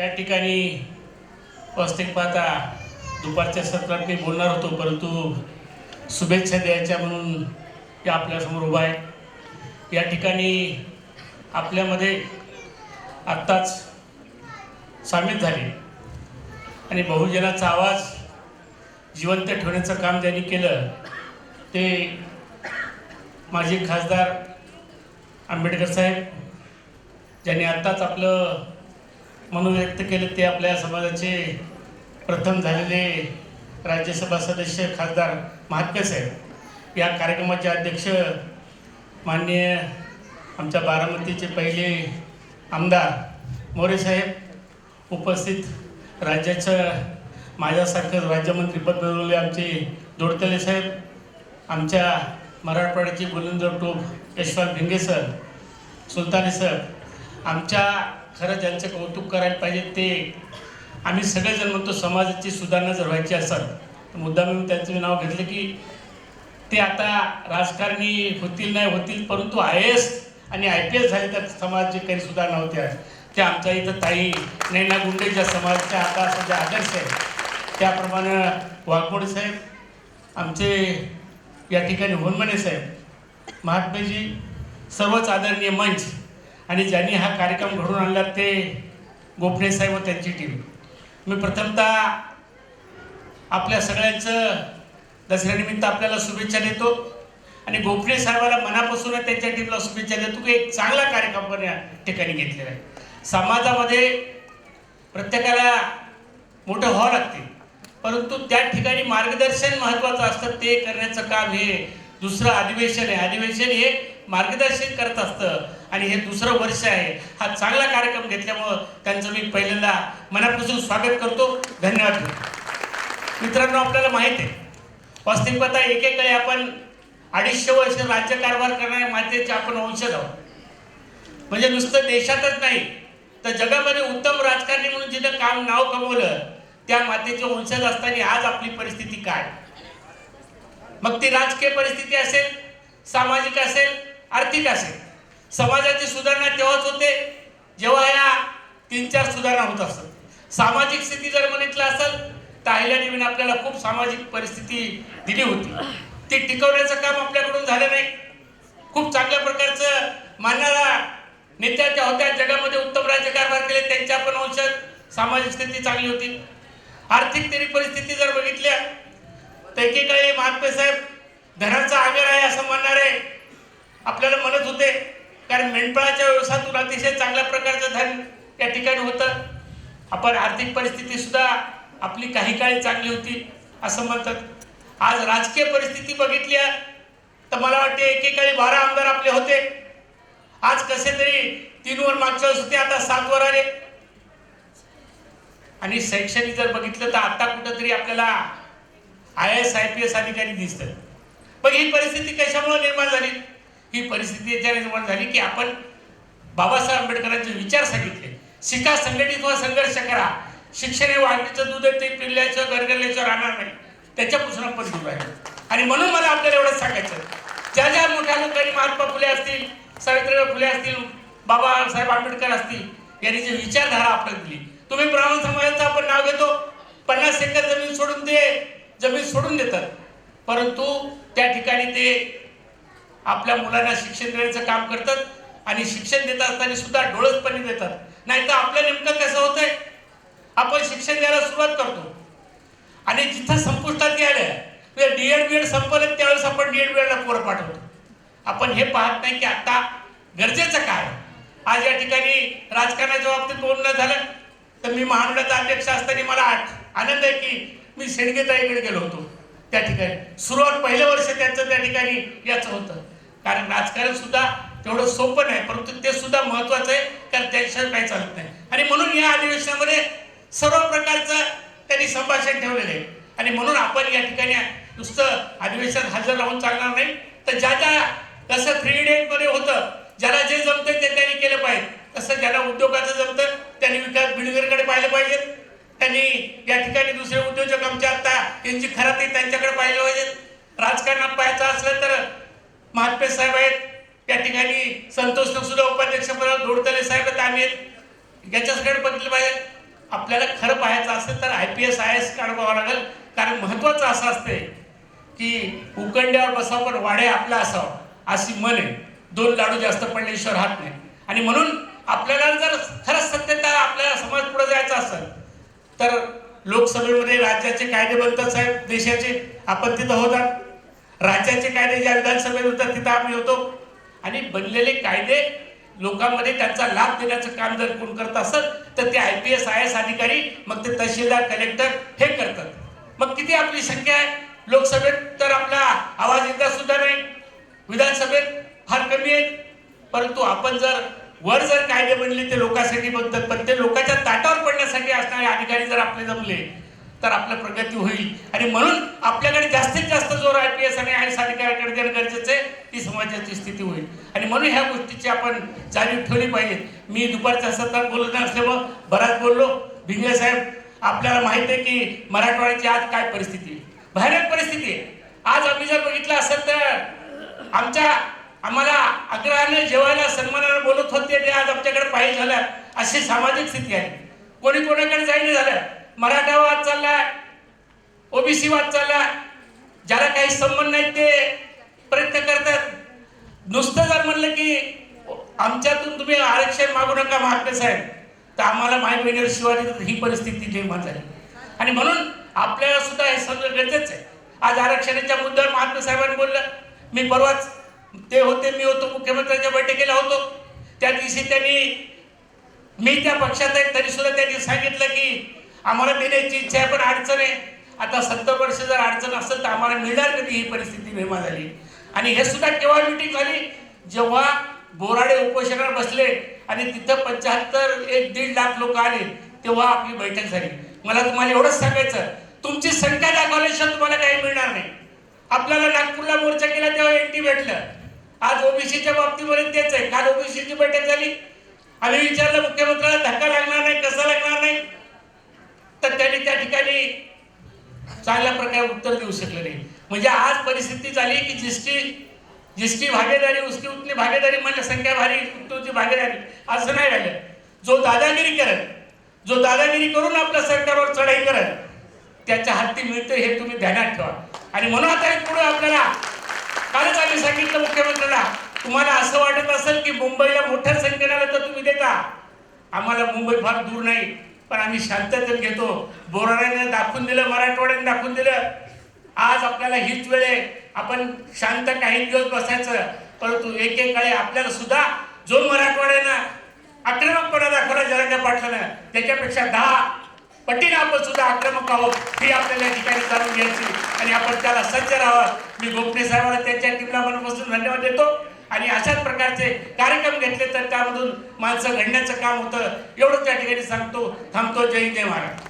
या ठिकाणी वास्तविक पाहता दुपारच्या सत्रात मी बोलणार होतो परंतु शुभेच्छा द्यायच्या म्हणून या आपल्यासमोर उभा आहे. या ठिकाणी आपल्यामध्ये आत्ताच सामील झाले आणि बहुजनाचा आवाज जिवंत ठेवण्याचं काम ज्यांनी केलं ते माजी खासदार आंबेडकर साहेब ज्यांनी आत्ताच आपलं म्हणून व्यक्त केले ते आपल्या समाजाचे प्रथम झालेले राज्यसभा सदस्य खासदार महात्मे साहेब. या कार्यक्रमाचे अध्यक्ष माननीय आमच्या बारामतीचे पहिले आमदार मोरे साहेब उपस्थित राज्याचं माझ्यासारखं राज्यमंत्रीपद मिळवले आमचे दोडतले साहेब आमच्या मराठवाड्याचे गोविंद टोप यशवंत भिंगे सर सुलताने सर आमच्या खरं ज्यांचं कौतुक करायला पाहिजे ते. आम्ही सगळेजण म्हणतो समाजाची सुधारणा जर व्हायची असेल तर मुद्दाम मी त्यांचं मी नाव घेतलं की ते आता राजकारणी होतील नाही होतील परंतु आय एस आणि आय पी एस झाले तर समाजाची काही सुधारणा होत्या त्या आमच्या इथं ताई नैना गुंडे ज्या समाजाच्या आता सध्या आदर्श आहे त्याप्रमाणे वाघमोडे साहेब आमचे या ठिकाणी होनमने साहेब महात्मेजी सर्वच आदरणीय मंच आणि ज्यांनी हा कार्यक्रम घडून आणला ते गोपणे साहेब व त्यांची टीम मी प्रथमतः आपल्या सगळ्यांचं दसऱ्यानिमित्त आपल्याला शुभेच्छा देतो आणि गोपणे साहेबाला मनापासून त्यांच्या टीमला शुभेच्छा देतो की एक चांगला कार्यक्रम या ठिकाणी घेतलेला आहे. समाजामध्ये प्रत्येकाला मोठं व्हावं लागते. परंतु त्या ठिकाणी मार्गदर्शन महत्त्वाचं असतं ते करण्याचं काम हे दुसरं अधिवेशन आहे. अधिवेशन हे मार्गदर्शन करत असतं. आणि हे दुसरं वर्ष आहे. हा चांगला कार्यक्रम घेतल्यामुळं त्यांचं मी पहिल्यांदा मनापासून स्वागत करतो. धन्यवाद. मित्रांनो आपल्याला माहीत आहे. वास्तविकता एकेकडे आपण अडीचशे वर्ष राज्यकारभार करणाऱ्या मातेचे आपण वंशज आहोत. म्हणजे नुसतं देशातच नाही तर जगामध्ये उत्तम राजकारणी म्हणून जिथं काम नाव कमवलं त्या मातेचे वंशज असताना आज आपली परिस्थिती काय? मग ती राजकीय परिस्थिती असेल सामाजिक असेल आर्थिक असेल समाजाची सुधारणा तेव्हाच होते जेव्हा या तीन चार सुधारणा होत असतात सामाजिक स्थिती जर म्हणितलं असेल तर अहिल्यादेवीने आपल्याला खूप सामाजिक परिस्थिती दिली होती. ती टिकवण्याचं काम आपल्याकडून झालं नाही. खूप चांगल्या प्रकारचं मानणारा नेत्या ज्या होत्या जगामध्ये उत्तम राज्यकारभार केले त्यांच्या पण वंशात सामाजिक स्थिती चांगली होती. आर्थिक तरी परिस्थिती जर बघितल्या तर एकेकाळी महात्मे साहेब धनाचा आगर आहे असं म्हणणारे आपल्याला म्हणत होते कारण मेंढपाळाच्या व्यवसायातून अतिशय चांगल्या प्रकारचं धन या ठिकाणी होतं. आपण आर्थिक परिस्थिती सुद्धा आपली काही काळी चांगली होती असं म्हणतात. आज राजकीय परिस्थिती बघितली तर मला वाटते एकेकाळी बारा आमदार आपले होते. आज कसे तरी तीनवर मागच्या वेळेस होते आता सातवर आले. आणि शैक्षणिक जर बघितलं तर आता कुठंतरी आपल्याला I S I P S अधिकारी दिसतात. मग ही परिस्थिती कशामुळे निर्माण झाली? ही परिस्थिती याच्या निर्माण झाली की आपण बाबासाहेब आंबेडकरांचे विचार सांगितले. शिका संघटित व संघर्ष करा. शिक्षण हे वाढणीचं दूध ते पिल्ल्याचं गरगरल्याचं राहणार नाही. त्याच्यापासून आपण दूर आहे आणि म्हणून मला आपल्याला एवढंच सांगायचं ज्या ज्या मोठ्या लोकांनी महात्मा फुले असतील सावित्रीबाई फुले असतील बाबासाहेब आंबेडकर असतील यांनी जी विचारधारा आपल्याला दिली. तुम्ही ब्राह्मण समाजाचं आपण नाव घेतो. पन्नास एकर जमीन सोडून ते जमीन सोडून देतात. परंतु त्या ठिकाणी ते आपल्या मुलांना शिक्षण देण्याचं काम करतात आणि शिक्षण देत असताना सुद्धा डोळसपणे देतात नाही तर आपलं नेमकं कसं होतंय? आपण शिक्षण द्यायला सुरुवात करतो. आणि जिथं संपुष्टात गेलं डीएड बी एड संपलं त्यावेळेस आपण डीएड बी एडला पोरं पाठवतो. आपण हे पाहत नाही की आता गरजेचं काय आज या ठिकाणी राजकारणाच्या बाबतीत बोलणं झालं तर मी महामंडळाचा अध्यक्ष असताना मला आठ आनंद आहे की मी शेणगेताईकडे गेलो होतो. त्या ठिकाणी. सुरुवात पहिलं वर्ष त्यांचं त्या ठिकाणी याचं होतं. कारण राजकारण सुद्धा तेवढं सोपं नाही परंतु ते सुद्धा महत्वाचं आहे कारण त्याशिवाय काही चालत नाही. आणि म्हणून या अधिवेशनामध्ये सर्व प्रकारचं त्यांनी संभाषण ठेवलेलं आहे. आणि म्हणून आपण या ठिकाणी नुसतं अधिवेशन हजर राहून चालणार नाही. तर ज्या ज्या कसं थ्री इडियटमध्ये होतं ज्याला जे जमतंय ते त्यांनी केलं पाहिजे. तसं ज्याला उद्योगाचं जमतं त्यांनी विकास बिडगरकडे पाहिलं पाहिजे. त्यांनी या ठिकाणी दुसरे उद्योजक आमच्या आता यांची खराब त्यांच्याकडे पाहिलं पाहिजे. राजकारणात पाहायचं असलं तर महात्मे साहेब आहेत. या ठिकाणी संतोष सुद्धा उपाध्यक्ष पदावर दोडतले साहेब आहेत आम्ही. याच्याकडे बघितलं पाहिजे. आपल्याला खरं पाहायचं असेल तर I P S I S काढवावं लागेल. कारण महत्त्वाचं असं असते की उकंड्यावर बसावं पण वाडे आपला असावं. अशी मन आहे. दोन लाडू जास्त पडले ईश्वर हात नाही. आणि म्हणून आपल्याला जर खरंच सत्यता आपल्याला समाज पुढे जायचा असेल तर लोकसभेमध्ये राज्याचे कायदे बनतात साहेब देशाचे. आपण तिथं होतात राज्याचे कायदे ज्या विधानसभेत होतात तिथं आम्ही होतो. आणि बनलेले कायदे लोकांमध्ये त्यांचा लाभ देण्याचं काम जर कोण करत असेल तर ते I P S I S अधिकारी मग ते तहसीलदार कलेक्टर हे करतात. मग किती आपली संख्या आहे? लोकसभेत तर आपला आवाज एकदा सुद्धा नाही. विधानसभेत फार कमी आहेत. परंतु आपण जर वर जर कायदे बनले ते लोकांसाठी बनतात पण ते लोकांच्या ताटावर पडण्यासाठी असणारे अधिकारी जर आपले जमले तर आपलं प्रगती होईल. आणि म्हणून आपल्याकडे जास्तीत जास्त जोर आय पी एस आणि आय एस अधिकाऱ्याकडे देणं गरजेचं आहे ती समाजाची स्थिती होईल. आणि म्हणून ह्या गोष्टीची आपण जाणीव ठेवली पाहिजे मी दुपारच्या सत्रात बोलत नसल्यामुळं बराच बोललो. भिंगे साहेब आपल्याला माहीत आहे की मराठवाड्याची आज काय परिस्थिती आहे? भयानक परिस्थिती आहे. आज आम्ही जर बघितलं असेल तर आमच्या आम्हाला आग्रहाने जेवायला सन्मानाने बोलत होते ते आज आमच्याकडे पाहिजे झालं. अशी सामाजिक स्थिती आहे. कोणी कोणाकडे जाईल झालं. मराठा वाद चाललाय ओबीसी वाद चाललाय. ज्याला काही संबंध नाही ते प्रयत्न करतात. नुसतं जर म्हणलं की आमच्यातून तुम्ही आरक्षण मागू नका महात्मे साहेब तर आम्हाला माय बहिणीवर शिवाजी ही परिस्थिती निर्माण झाली. आणि म्हणून आपल्याला सुद्धा हे समजणं गरजेचं आहे. आज आरक्षणाच्या मुद्द्यावर महात्मा साहेबांनी बोललं मी परवाच ते होते मी होतो मुख्यमंत्र्यांच्या बैठकीला होतो. त्या दिवशी त्यांनी मी त्या पक्षात आहे तरी सुद्धा त्यांनी सांगितलं की आम्हाला देण्याची इच्छा आहे पण अडचण आहे. आता सत्तर वर्ष जर अडचण असेल तर आम्हाला मिळणार कधी ही परिस्थिती निर्माण झाली? आणि हे सुद्धा केव्हा मिटिंग झाली? जेव्हा बोराडे उपोषणावर बसले आणि तिथं पंच्याहत्तर एक दीड लाख लोक आले तेव्हा आपली बैठक झाली. मला तुम्हाला एवढंच सांगायचं तुमची संख्या दाखवल्याशिवाय तुम्हाला काही मिळणार नाही. आपल्याला नागपूरला मोर्चा केला तेव्हा एनटी भेटलं. आज ओबीसीच्या बाबतीमध्ये तेच आहे. काल ओबीसीची बैठक झाली. आम्ही विचारलं मुख्यमंत्र्याला धक्का लागणार नाही कसा लागणार नाही? तर त्यांनी त्या ठिकाणी चांगल्या प्रकारे उत्तर देऊ शकले नाही. म्हणजे आज परिस्थिती झाली की जिसकी जिसकी भागीदारी उसकी उतनी भागीदारी म्हणजे संख्या भारी तुमची भागीदारी असं नाही राहिलं. जो दादागिरी करत जो दादागिरी करून आपल्या सरकारवर चढाई करत त्याच्या हाती मिळतं हे तुम्ही ध्यानात ठेवा. आणि म्हणून आता पुढे आपल्याला कालच आम्ही सांगितलं मुख्यमंत्र्यांना तुम्हाला असं वाटत असेल की मुंबईला मोठ्या संख्येने आलं तर तुम्ही देता? आम्हाला मुंबई फार दूर नाही पण आम्ही शांततेत घेतो. बोराड्याने दाखवून दिलं मराठवाड्याने दाखवून दिलं. आज आपल्याला हीच वेळ आहे. आपण शांत काही दिवस बसायचं परंतु एक एक काळे आपल्याला सुद्धा जो मराठवाड्यानं आक्रमकपणा दाखवला जरांगे पाठवलं त्याच्यापेक्षा दहा पटीने आपण सुद्धा आक्रमक आहोत ही आपल्याला ठिकाणी जाणून घ्यायची. आणि आपण त्याला सज्ज राहावं मी गोपणे साहेबांना त्यांच्या टीमला बसून धन्यवाद देतो. आणि अशाच प्रकारचे कार्यक्रम घेतले तर त्यामधून माणसं घडण्याचं काम होतं. एवढंच त्या ठिकाणी सांगतो. थांबतो. जय जय महाराज